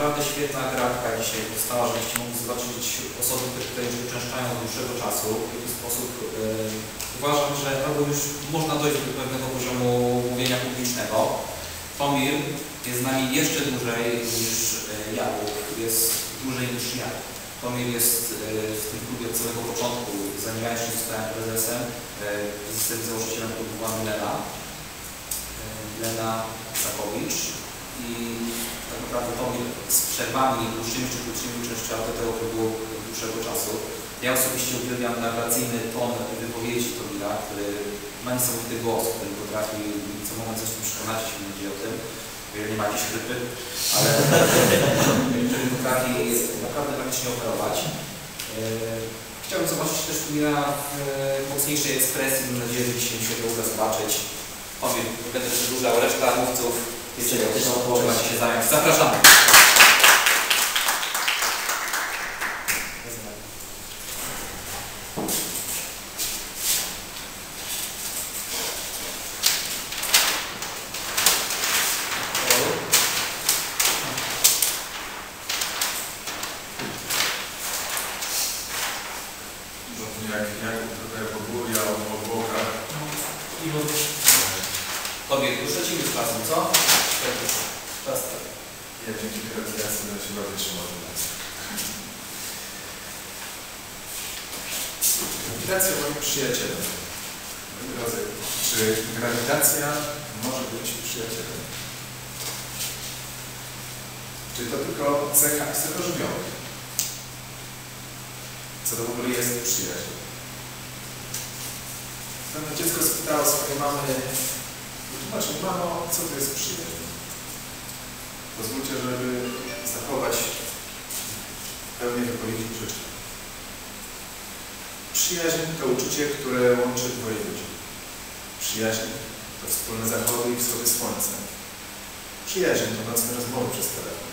Naprawdę świetna grafika dzisiaj powstała, żebyście mogli zobaczyć osoby, które tutaj już uczęszczają od dłuższego czasu. W jaki sposób e, uważam, że albo już można dojść do pewnego poziomu mówienia publicznego. Tomir jest z nami jeszcze dłużej niż e, Jakub, jest dłużej niż ja. Tomir jest e, w tym klubie od samego początku, zanim ja jeszcze zostałem prezesem. Jestem założycielem klubu była Milena. Milena Sakowicz i Tomir z przerwami dłuższymi czy krótszymi uczęszczał do tego dłuższego czasu. Ja osobiście uwielbiam narracyjny ton wypowiedzi Tomira, który ma niesamowity głos, który potrafi co moment coś przekonać, jeśli chodzi o tym. Nie ma jakiejś chrypy, ale który potrafi naprawdę praktycznie operować. Yy, Chciałbym zobaczyć też Tomira w e, mocniejszej ekspresji. Mam nadzieję, że dzisiaj mi się to uda zobaczyć. Powiem, będę przedłużał, reszta mówców jest Czekaj, też trzeba się zająć. Zapraszamy. Tobie, już lecimy z czasem, co? Czas tak. Ja dzięki gratulacji będę się bardziej trzymał do nas. Grawitacja moim przyjacielem. Drodzy, czy grawitacja może być przyjacielem? Czy to tylko cecha istotożywionych? Co to w ogóle jest przyjaciel? Pewne dziecko spytało swojej mamy, mi mamo, co to jest przyjaciel? Pozwólcie, żeby zachować pełnię wypowiedzi życzę. Przyjaźń to uczucie, które łączy dwoje ludzi. Przyjaźń to wspólne zachody i wschody słońca. Przyjaźń to nocne rozmowy przez telefon,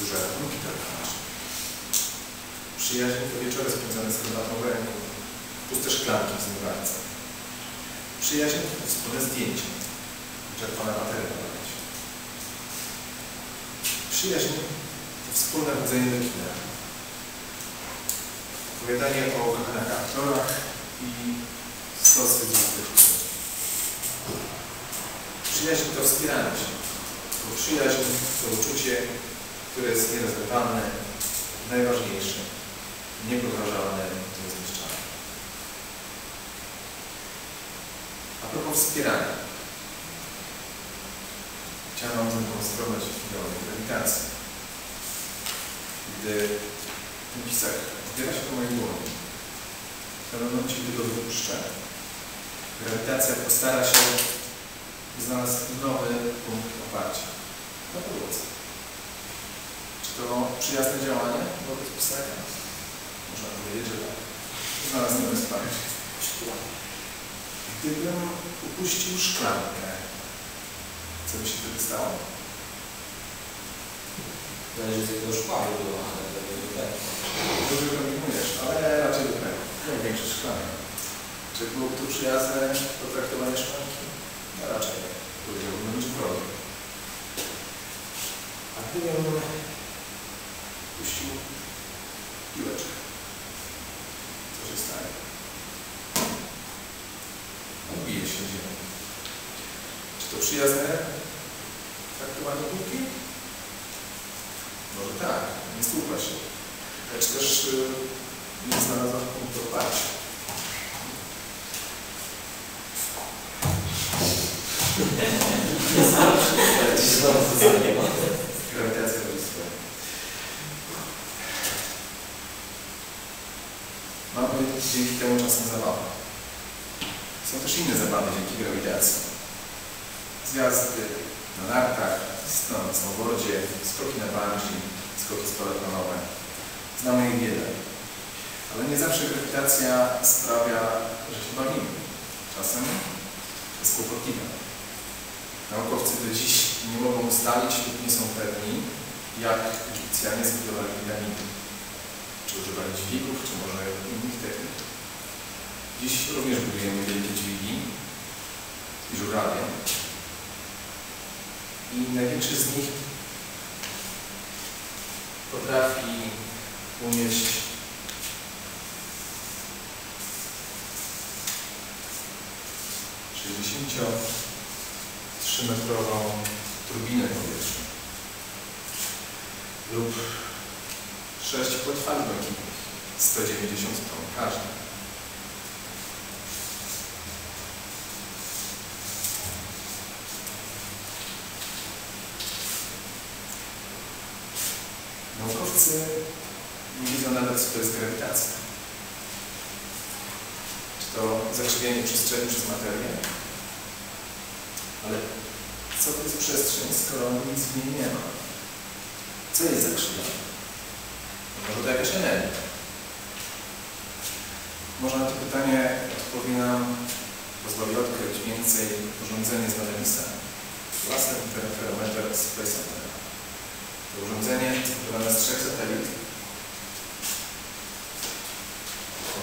duże rachunki telefoniczne. Przyjaźń to wieczory spędzone z herbatą w ręku, puste szklanki w zmywalce. Przyjaźń to wspólne zdjęcia, wyczerpana bateria na pamięć. Przyjaźń to wspólne chodzenie do kina. Opowiadanie o ukochanych aktorach i stosy złotych. Przyjaźń to wspieranie się. Bo przyjaźń to uczucie, które jest nierozerwalne, najważniejsze, niepodważalne, niezniszczalne. A propos wspierania. Wam zademonstrować teorię grawitacji. Gdy ten pisak zbiera się po mojej dłoni, w pewnym momencie, gdy go wypuszczę, grawitacja postara się znaleźć nowy punkt oparcia na podłodze. Czy to przyjazne działanie wobec pisaka? Można powiedzieć, że tak. Znalazł nowe wsparcie. Gdybym upuścił szklankę, co by się wtedy stało? Zależy z jakiego szkła by było, ale to nie tutaj. Dobrze kombinujesz, ale raczej do tego. Jak większość szklanek. Czy byłoby to przyjazne potraktowanie szklanki? No raczej nie. Powiedziałbym być wrogi. A gdybym puścił piłeczkę, co się stanie? Odbije się o ziemię. Czy to przyjazne traktowanie piłki? Może tak, nie stłupa się. Lecz też y, nie znalazła punktu oparcia. Grawitacja swoje. Mamy dzięki temu czasem zabawę. Są też inne zabawy dzięki grawitacji. Zjazdy na nartach, na snowboardzie, skoki na bungee, skoki spadochronowe. Znamy ich wiele. Ale nie zawsze grawitacja sprawia, że się bawimy. Czasem jest kłopotliwe. Naukowcy do dziś nie mogą ustalić lub nie są pewni, jak Egipcjanie zbudowali piramidy. Czy używali dźwigów, czy może innych technik. Dziś również budujemy wielkie dźwigi i żurawie. I największy z nich potrafi unieść trzymetrową turbinę powietrzną lub sześć płetwali błękitnych 190 ton każdy. Naukowcy nie widzą nawet, co to jest grawitacja. Czy to zakrzywienie przestrzeni przez materię? Ale co to jest przestrzeń, skoro nic w niej nie ma? Co jest zakrzywione? Może to jakaś energia? Może na to pytanie odpowie pozwoli odkryć więcej urządzenie z Madalisa. Własny Antenna. To urządzenie składane z trzech satelit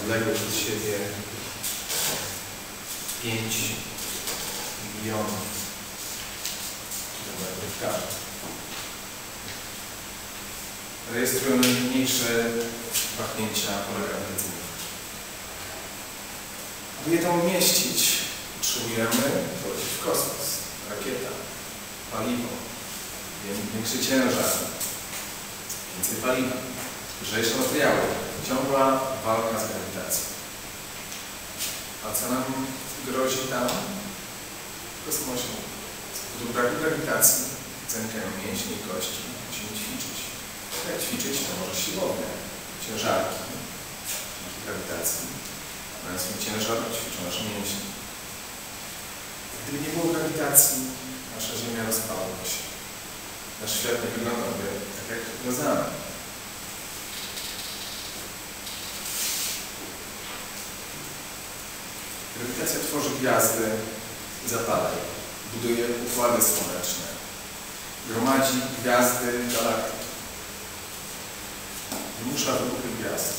odległych od siebie 5 milionów kilometrów każdy. Rejestrują najmniejsze pachnięcia grawitacyjnego. Aby je tam umieścić, potrzebujemy polecieć w kosmos, rakieta, paliwo, większy ciężar, więcej paliwa, lżejsze materiały, ciągła walka z grawitacją. A co nam grozi tam w kosmosie? Z powodu braku grawitacji zanikają mięśnie i kości, musimy ćwiczyć. Jak ćwiczyć, to może siłownie, ciężarki, dzięki grawitacji. Natomiast my ciężar ćwiczą nasze mięśnie. Gdyby nie było grawitacji, nasza Ziemia rozpadłaby się. Nasz świat nie wyglądałby tak, jak znamy. Grawitacja tworzy gwiazdy je. Buduje układy słoneczne. Gromadzi gwiazdy, galaktyki. Wymusza wybuchy gwiazd.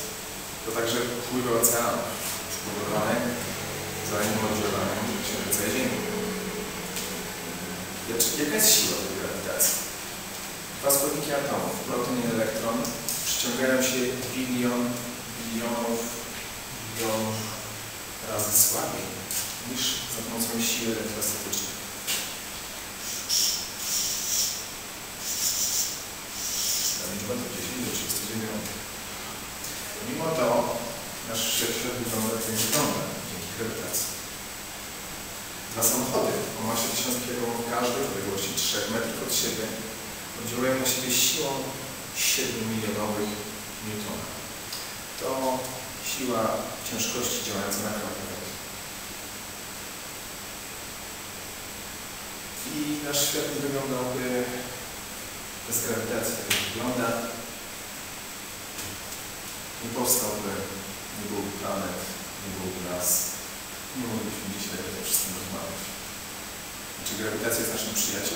To także wpływy oceanów spowodowane wzajemnym oddziaływaniem Księżyca i Ziemi. Jaka jest siła? Dwa atomów, proton i elektron, przyciągają się bilion, bilionów, bilionów razy słabiej niż za pomocą siły elektrostatycznej. Ta liczba to 10 do 39. Mimo to nasz świat wygląda jak wygląda dzięki grawitacji. Dwa samochody o masie 1000 kg każdy w odległości 3 metrów od siebie oddziałują na siebie siłą 7 milionowych newtona. To siła ciężkości działająca na kropkę. I nasz świat nie wyglądałby bez grawitacji, tak jak wygląda. Nie powstałby, nie byłoby planet, nie byłoby nas. Nie moglibyśmy dzisiaj o tym wszystkim rozmawiać. Czy grawitacja jest naszym przyjacielem,